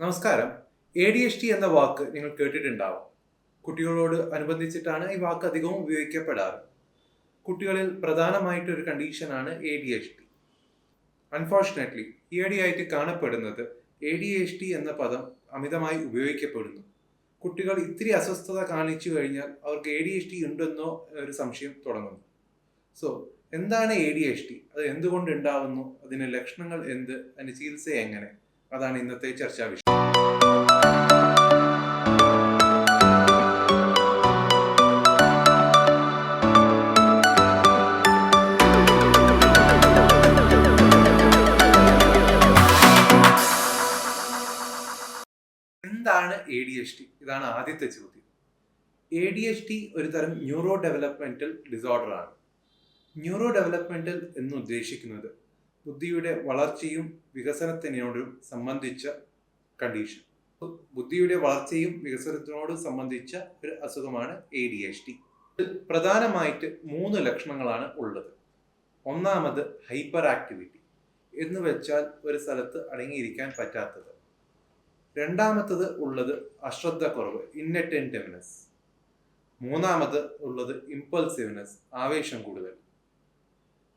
നമസ്കാരം. A D H T എന്ന വാക്ക് നിങ്ങൾ കേട്ടിട്ടുണ്ടാവും. കുട്ടികളോട് അനുബന്ധിച്ചിട്ടാണ് ഈ വാക്ക് അധികവും ഉപയോഗിക്കപ്പെടാറ്. കുട്ടികളിൽ പ്രധാനമായിട്ട് ഒരു കണ്ടീഷനാണ് A D H T unfortunately ഈയിടെയായിട്ട് കാണപ്പെടുന്നത് എ ഡി എച്ച് ടി എന്ന പദം അമിതമായി ഉപയോഗിക്കപ്പെടുന്നു. കുട്ടികൾ ഇത്തിരി അസ്വസ്ഥത കാണിച്ചു കഴിഞ്ഞാൽ അവർക്ക് എ ഡി എച്ച് ടി ഉണ്ടെന്നോ ഒരു സംശയം തുടങ്ങുന്നു. സോ എന്താണ് എ ഡി എച്ച് ടി അത് എന്തുകൊണ്ട് ഉണ്ടാവുന്നു? അതിന്റെ ലക്ഷണങ്ങൾ എന്ത്? അതിന് ചികിത്സ എങ്ങനെ? അതാണ് ഇന്നത്തെ ചർച്ചാ വിഷയം. ഡി എച്ച് ടി ഇതാണ് ആദ്യത്തെ ചോദ്യം. എ ഡി എച്ച് ഡി ഒരു തരം ന്യൂറോ ഡെവലപ്മെന്റൽ ഡിസോർഡർ ആണ്. ന്യൂറോ ഡെവലപ്മെന്റൽ എന്ന് ഉദ്ദേശിക്കുന്നത് ബുദ്ധിയുടെ വളർച്ചയും വികസനത്തിനോടും സംബന്ധിച്ച കണ്ടീഷൻ ബുദ്ധിയുടെ വളർച്ചയും വികസനത്തിനോടും സംബന്ധിച്ച ഒരു അസുഖമാണ് എ ഡി എച്ച് ഡി പ്രധാനമായിട്ട് മൂന്ന് ലക്ഷണങ്ങളാണ് ഉള്ളത്. ഒന്നാമത് ഹൈപ്പർ ആക്ടിവിറ്റി എന്ന് വെച്ചാൽ ഒരു സ്ഥലത്ത് അടങ്ങിയിരിക്കാൻ പറ്റാത്തത്. രണ്ടാമത്തത് ഉള്ളത് അശ്രദ്ധക്കുറവ് ഇന്നറ്റന്റീവ്നെസ് മൂന്നാമത് ഉള്ളത് ഇമ്പൾസീവ്നെസ് ആവേശം കൂടുതൽ.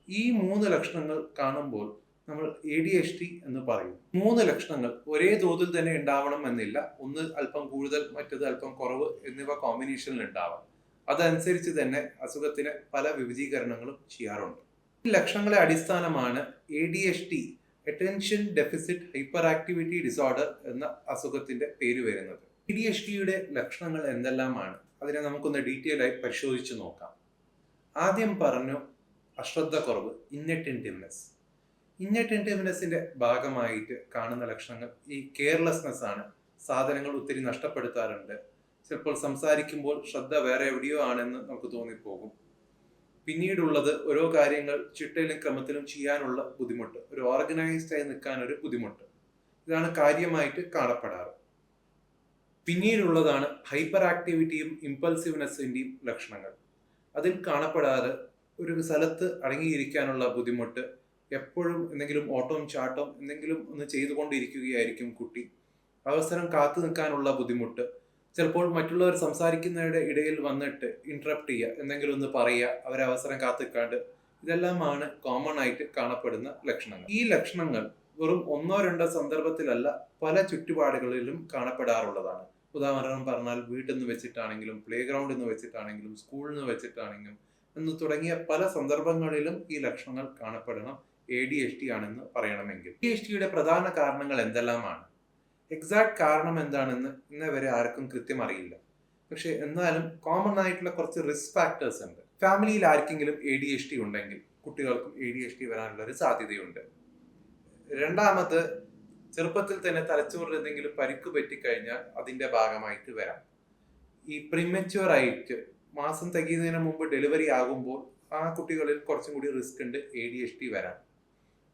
ഈ മൂന്ന് ലക്ഷണങ്ങൾ കാണുമ്പോൾ നമ്മൾ എ ഡി എച്ച് ടി എന്ന് പറയും. മൂന്ന് ലക്ഷണങ്ങൾ ഒരേ തോതിൽ തന്നെ ഉണ്ടാവണം എന്നില്ല. ഒന്ന് അല്പം കൂടുതൽ മറ്റത് അല്പം കുറവ് എന്നിവ കോമ്പിനേഷനിൽ ഉണ്ടാവാം അതനുസരിച്ച് തന്നെ അസുഖത്തിന് പല വിഭജീകരണങ്ങളും ചെയ്യാറുണ്ട്. ഈ ലക്ഷണങ്ങളെ അടിസ്ഥാനമാണ് A D H T attention deficit hyper activity disorder എന്ന അസുഖത്തിന്റെ പേര് വരുന്നത്. പി ഡി എച്ച് ടിയുടെ ലക്ഷണങ്ങൾ എന്തെല്ലാമാണ്? അതിനെ നമുക്കൊന്ന് ഡീറ്റെയിൽ ആയി പരിശോധിച്ച് നോക്കാം. ആദ്യം പറഞ്ഞു അശ്രദ്ധ അശ്രദ്ധക്കുറവ് ഇന്നറ്റന്റീവ്നെസ് ഇന്നറ്റന്റീവ്നെസ്സിന്റെ ഭാഗമായിട്ട് കാണുന്ന ലക്ഷണങ്ങൾ ഈ കെയർലെസ്നെസ് ആണ്. സാധനങ്ങൾ ഒത്തിരി നഷ്ടപ്പെടുത്താറുണ്ട്. ചിലപ്പോൾ സംസാരിക്കുമ്പോൾ ശ്രദ്ധ വേറെ എവിടെയോ ആണെന്ന് നമുക്ക് തോന്നിപ്പോകും. പിന്നീടുള്ളത് ഓരോ കാര്യങ്ങൾ ചിട്ടയിലും ക്രമത്തിലും ചെയ്യാനുള്ള ബുദ്ധിമുട്ട് ഒരു ഓർഗനൈസ്ഡ് ആയി നിൽക്കാൻ ഒരു ബുദ്ധിമുട്ട്. ഇതാണ് കാര്യമായിട്ട് കാണപ്പെടാറ്. പിന്നീടുള്ളതാണ് ഹൈപ്പർ ആക്ടിവിറ്റിയും ഇമ്പൾസീവ്നെസ്സിന്റെയും ലക്ഷണങ്ങൾ. അതിൽ കാണപ്പെടാറ് ഒരു സ്ഥലത്ത് അടങ്ങിയിരിക്കാനുള്ള ബുദ്ധിമുട്ട് എപ്പോഴും എന്തെങ്കിലും ഓട്ടവും ചാട്ടവും എന്തെങ്കിലും ഒന്ന് ചെയ്തുകൊണ്ടിരിക്കുകയായിരിക്കും കുട്ടി. അവസരം കാത്തു നിൽക്കാനുള്ള ബുദ്ധിമുട്ട് ചിലപ്പോൾ മറ്റുള്ളവർ സംസാരിക്കുന്നവരുടെ ഇടയിൽ വന്നിട്ട് ഇന്ററപ്റ്റ് ചെയ്യുക എന്തെങ്കിലും ഒന്ന് പറയുക അവരെ അവസരം കാത്തിക്കാണ്ട് ഇതെല്ലാമാണ് കോമൺ ആയിട്ട് കാണപ്പെടുന്ന ലക്ഷണങ്ങൾ. ഈ ലക്ഷണങ്ങൾ വെറും ഒന്നോ രണ്ടോ സന്ദർഭത്തിലല്ല പല ചുറ്റുപാടുകളിലും കാണപ്പെടാറുള്ളതാണ്. ഉദാഹരണം പറഞ്ഞാൽ വീട്ടിൽ നിന്ന് വെച്ചിട്ടാണെങ്കിലും പ്ലേ ഗ്രൗണ്ടിൽ നിന്ന് വെച്ചിട്ടാണെങ്കിലും സ്കൂളിൽ നിന്ന് വെച്ചിട്ടാണെങ്കിലും എന്ന് തുടങ്ങിയ പല സന്ദർഭങ്ങളിലും ഈ ലക്ഷണങ്ങൾ കാണപ്പെടണം. എ ഡി എച്ച് ടി ആണെന്ന് പറയണമെങ്കിൽ. ഡി എച്ച് ടിയുടെ പ്രധാന കാരണങ്ങൾ എന്തെല്ലാമാണ്? എക്സാക്ട് കാരണം എന്താണെന്ന് ഇന്നവരെ ആർക്കും കൃത്യം അറിയില്ല. പക്ഷേ എന്നാലും കോമൺ ആയിട്ടുള്ള കുറച്ച് റിസ്ക് ഫാക്ടേഴ്സ് ഉണ്ട്. ഫാമിലിയിൽ ആർക്കെങ്കിലും എ ഡി എച്ച് ടി ഉണ്ടെങ്കിൽ കുട്ടികൾക്കും എ ഡി എച്ച് ടി വരാനുള്ള ഒരു സാധ്യതയുണ്ട്. രണ്ടാമത് ചെറുപ്പത്തിൽ തന്നെ തലച്ചോറിൽ എന്തെങ്കിലും പരിക്ക് പറ്റിക്കഴിഞ്ഞാൽ അതിന്റെ ഭാഗമായിട്ട് വരാം. ഈ പ്രിമച്യൂർ ആയിട്ട് മാസം തികയുന്നതിന് മുമ്പ് ഡെലിവറി ആകുമ്പോൾ ആ കുട്ടികളിൽ കുറച്ചും കൂടി റിസ്ക് ഉണ്ട് എ ഡി എച്ച് ടി വരാൻ.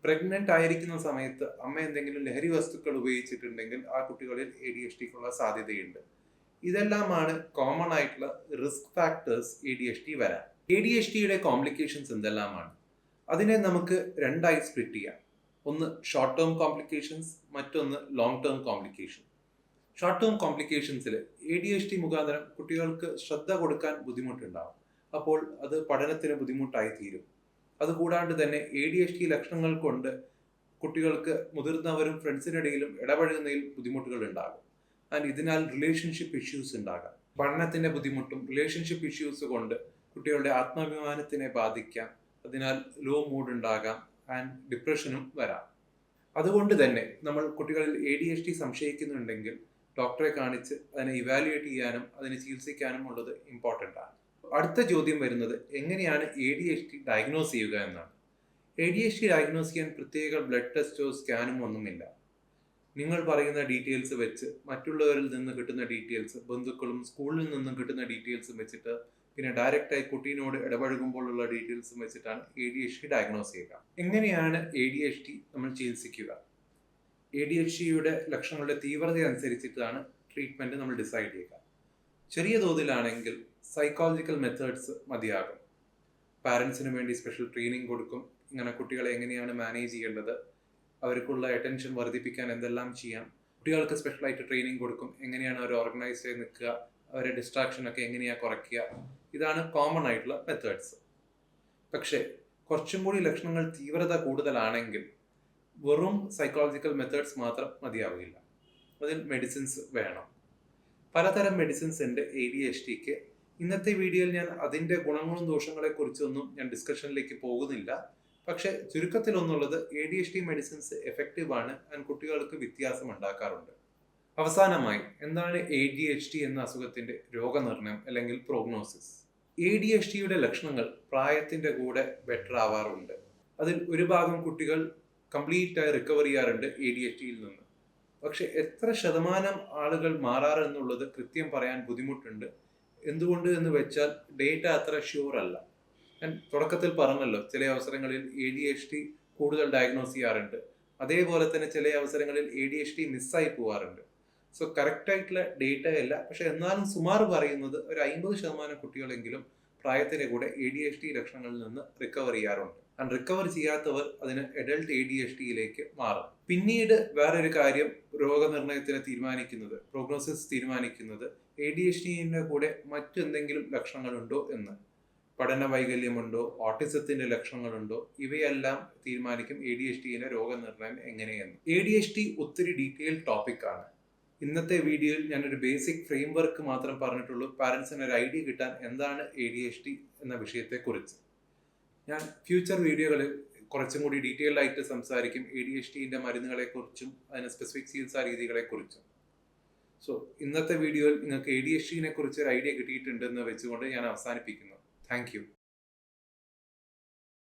പ്രഗ്നന്റ് ആയിരിക്കുന്ന സമയത്ത് അമ്മ എന്തെങ്കിലും ലഹരി വസ്തുക്കൾ ഉപയോഗിച്ചിട്ടുണ്ടെങ്കിൽ ആ കുട്ടികളിൽ എ ഡി എച്ച് ടിക്കുള്ള സാധ്യതയുണ്ട്. ഇതെല്ലാമാണ് കോമൺ ആയിട്ടുള്ള risk factors A D H T വരാൻ. എ ഡി എച്ച് ടിയുടെ കോംപ്ലിക്കേഷൻസ് എന്തെല്ലാമാണ്? അതിനെ നമുക്ക് രണ്ടായി സ്പ്ലിറ്റ് ചെയ്യാം. ഒന്ന് ഷോർട്ട് ടേം കോംപ്ലിക്കേഷൻസ് മറ്റൊന്ന് long term complication short term കോംപ്ലിക്കേഷൻസിൽ A D H T മുഖാന്തരം കുട്ടികൾക്ക് ശ്രദ്ധ കൊടുക്കാൻ ബുദ്ധിമുട്ടുണ്ടാവും. അപ്പോൾ അത് പഠനത്തിന് ബുദ്ധിമുട്ടായി തീരും. അതുകൂടാണ്ട് തന്നെ എ ഡി എച്ച് ടി ലക്ഷണങ്ങൾ കൊണ്ട് കുട്ടികൾക്ക് മുതിർന്നവരും ഫ്രണ്ട്സിനിടയിലും ഇടപഴകുന്നതിൽ ബുദ്ധിമുട്ടുകൾ ഉണ്ടാകും. ആൻഡ് ഇതിനാൽ റിലേഷൻഷിപ്പ് ഇഷ്യൂസ് ഉണ്ടാകാം. പഠനത്തിന്റെ ബുദ്ധിമുട്ടും റിലേഷൻഷിപ്പ് ഇഷ്യൂസ് കൊണ്ട് കുട്ടികളുടെ ആത്മാഭിമാനത്തിനെ ബാധിക്കാം. അതിനാൽ ലോ മൂഡ് ഉണ്ടാകാം ആൻഡ് ഡിപ്രഷനും വരാം. അതുകൊണ്ട് തന്നെ നമ്മൾ കുട്ടികളിൽ എ ഡി എച്ച് ടി സംശയിക്കുന്നുണ്ടെങ്കിൽ ഡോക്ടറെ കാണിച്ച് അതിനെ ഇവാലുവേറ്റ് ചെയ്യാനും അതിനെ ചികിത്സിക്കാനും ഉള്ളത് ഇമ്പോർട്ടന്റ് ആണ്. അടുത്ത ചോദ്യം വരുന്നത് എങ്ങനെയാണ് A D H T diagnose ചെയ്യുക എന്നാണ്. A D H T diagnose ചെയ്യാൻ പ്രത്യേക ബ്ലഡ് ടെസ്റ്റോ സ്കാനും ഒന്നുമില്ല. നിങ്ങൾ പറയുന്ന ഡീറ്റെയിൽസ് വെച്ച് മറ്റുള്ളവരിൽ നിന്ന് കിട്ടുന്ന ഡീറ്റെയിൽസ് ബന്ധുക്കളും സ്കൂളിൽ നിന്നും കിട്ടുന്ന ഡീറ്റെയിൽസും വെച്ചിട്ട് പിന്നെ ഡയറക്റ്റായി കുട്ടീനോട് ഇടപഴകുമ്പോഴുള്ള ഡീറ്റെയിൽസും വെച്ചിട്ടാണ് A D H T diagnose ചെയ്യുക. എങ്ങനെയാണ് എ ഡി എച്ച് ടി നമ്മൾ ചികിത്സിക്കുക? എ ഡി എച്ച് ടിയുടെ ലക്ഷണങ്ങളുടെ തീവ്രത അനുസരിച്ചിട്ടാണ് ട്രീറ്റ്മെന്റ് നമ്മൾ ഡിസൈഡ് ചെയ്യുക. ചെറിയ തോതിലാണെങ്കിൽ സൈക്കോളജിക്കൽ മെത്തേഡ്സ് മതിയാകും. പാരൻസിന് വേണ്ടി സ്പെഷ്യൽ ട്രെയിനിങ് കൊടുക്കും. ഇങ്ങനെ കുട്ടികളെ എങ്ങനെയാണ് മാനേജ് ചെയ്യേണ്ടത്? അവർക്കുള്ള അറ്റൻഷൻ വർദ്ധിപ്പിക്കാൻ എന്തെല്ലാം ചെയ്യാം? കുട്ടികൾക്ക് സ്പെഷ്യലായിട്ട് ട്രെയിനിങ് കൊടുക്കും. എങ്ങനെയാണ് അവർ ഓർഗനൈസ് ചെയ്ത് നിൽക്കുക? അവരെ ഡിസ്ട്രാക്ഷൻ ഒക്കെ എങ്ങനെയാണ് കുറയ്ക്കുക? ഇതാണ് കോമൺ ആയിട്ടുള്ള മെത്തേഡ്സ് പക്ഷേ കുറച്ചും കൂടി ലക്ഷണങ്ങൾ തീവ്രത കൂടുതലാണെങ്കിൽ വെറും സൈക്കോളജിക്കൽ മെത്തേഡ്സ് മാത്രം മതിയാവില്ല. അതിൽ മെഡിസിൻസ് വേണം. പലതരം മെഡിസിൻസ് ഉണ്ട് എ ഡി എച്ച് ടിക്ക് ഇന്നത്തെ വീഡിയോയിൽ ഞാൻ അതിന്റെ ഗുണങ്ങളും ദോഷങ്ങളെ കുറിച്ചൊന്നും ഞാൻ ഡിസ്കഷനിലേക്ക് പോകുന്നില്ല. പക്ഷേ ചുരുക്കത്തിൽ ഒന്നുള്ളത് A D H T medicines effective ആണ് ആൻഡ് കുട്ടികൾക്ക് വ്യത്യാസം ഉണ്ടാക്കാറുണ്ട്. അവസാനമായി എന്താണ് എ ഡി എച്ച് ടി എന്ന അസുഖത്തിന്റെ രോഗനിർണയം അല്ലെങ്കിൽ പ്രോഗ്നോസിസ് എ ഡി എച്ച് ടിയുടെ ലക്ഷണങ്ങൾ പ്രായത്തിന്റെ കൂടെ ബെറ്റർ ആവാറുണ്ട്. അതിൽ ഒരു ഭാഗം കുട്ടികൾ കംപ്ലീറ്റ് ആയി റിക്കവർ ചെയ്യാറുണ്ട് എ ഡി എച്ച് ടിയിൽ നിന്ന്. പക്ഷെ എത്ര ശതമാനം ആളുകൾ മാറാറെന്നുള്ളത് കൃത്യം പറയാൻ ബുദ്ധിമുട്ടുണ്ട്. എന്തുകൊണ്ട് എന്ന് വെച്ചാൽ ഡേറ്റ അത്ര ഷ്യൂർ അല്ല. ഞാൻ തുടക്കത്തിൽ പറഞ്ഞല്ലോ ചില അവസരങ്ങളിൽ എ ഡി എച്ച് ടി കൂടുതൽ ഡയഗ്നോസ് ചെയ്യാറുണ്ട്. അതേപോലെ തന്നെ ചില അവസരങ്ങളിൽ എ ഡി എച്ച് ടി മിസ്സായി പോവാറുണ്ട്. സോ കറക്റ്റ് ആയിട്ടുള്ള ഡേറ്റ അല്ല. പക്ഷെ എന്നാലും സുമാർ പറയുന്നത് ഒരു അമ്പത് ശതമാനം കുട്ടികളെങ്കിലും പ്രായത്തിന്റെ കൂടെ എ ഡി എച്ച് ടി ലക്ഷണങ്ങളിൽ നിന്ന് റിക്കവർ ചെയ്യാറുണ്ട്. ആൻഡ് റിക്കവർ ചെയ്യാത്തവർ അതിന് എഡൽട്ട് എ ഡി എച്ച് ടിയിലേക്ക് മാറും. പിന്നീട് വേറൊരു കാര്യം രോഗനിർണയത്തിന് തീരുമാനിക്കുന്നത് പ്രോഗ്നോസിസ് തീരുമാനിക്കുന്നത് എ ഡി എച്ച് ടിന്റെ കൂടെ മറ്റെന്തെങ്കിലും ലക്ഷണങ്ങളുണ്ടോ എന്ന്. പഠന വൈകല്യമുണ്ടോ ഓട്ടിസത്തിന്റെ ലക്ഷണങ്ങളുണ്ടോ ഇവയെല്ലാം തീരുമാനിക്കും എ ഡി എച്ച് ടിയുടെ രോഗനിർണയം എങ്ങനെയെന്ന്. എ ഡി എച്ച് ടി ഒത്തിരി ഡീറ്റെയിൽ ടോപ്പിക് ആണ്. ഇന്നത്തെ വീഡിയോയിൽ ഞാനൊരു ബേസിക് ഫ്രെയിം വർക്ക് മാത്രം പറഞ്ഞിട്ടുള്ളൂ. പാരൻസിന് ഒരു ഐഡിയ കിട്ടാൻ എന്താണ് എ ഡി എച്ച് ടി എന്ന വിഷയത്തെക്കുറിച്ച്. ഞാൻ ഫ്യൂച്ചർ വീഡിയോകളിൽ കുറച്ചും കൂടി ഡീറ്റെയിൽഡ് ആയിട്ട് സംസാരിക്കും. എ ഡി എച്ച് ടിന്റെ മരുന്നുകളെക്കുറിച്ചും അതിന് സ്പെസിഫിക് ചികിത്സാ രീതികളെക്കുറിച്ചും. സോ ഇന്നത്തെ വീഡിയോയിൽ നിങ്ങൾക്ക് എ ഡി എച്ച് ടിനെ കുറിച്ച് ഒരു ഐഡിയ കിട്ടിയിട്ടുണ്ടെന്ന് വെച്ചുകൊണ്ട് ഞാൻ അവസാനിപ്പിക്കുന്നു. താങ്ക്